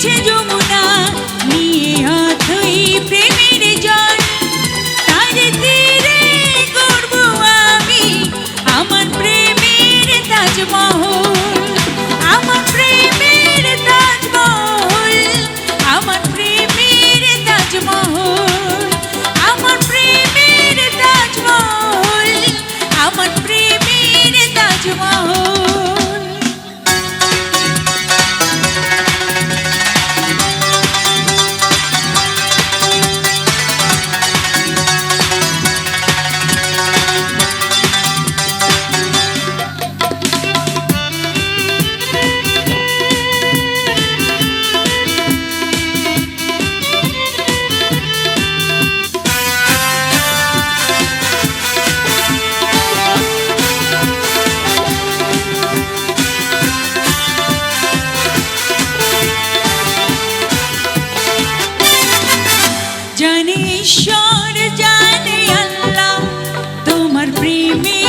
গেছে যমুনা, নিয়ে অথই প্রেমের জল। তার তীরে করব আমি আমার প্রেমের তাজমহল। আমার প্রেমের তাজমহল, আমার প্রেমের তাজমহল। আমার প্রেমের তাজমহল, আমার প্রেমের তাজমহল।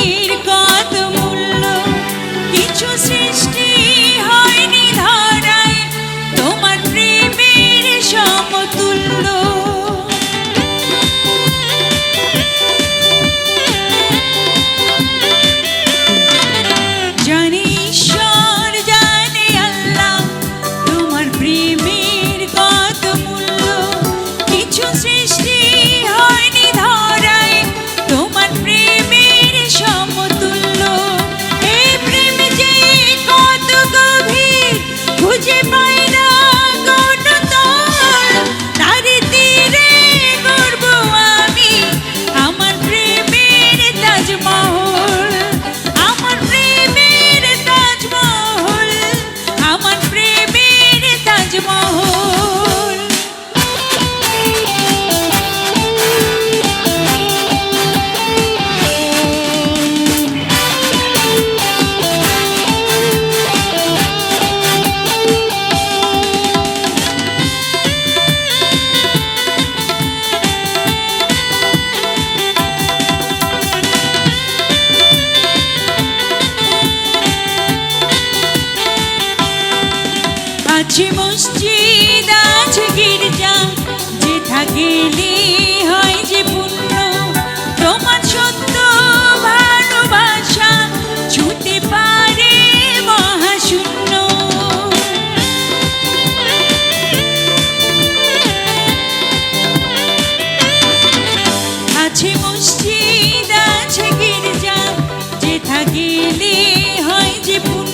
নীর কর দিলি হয় জীবন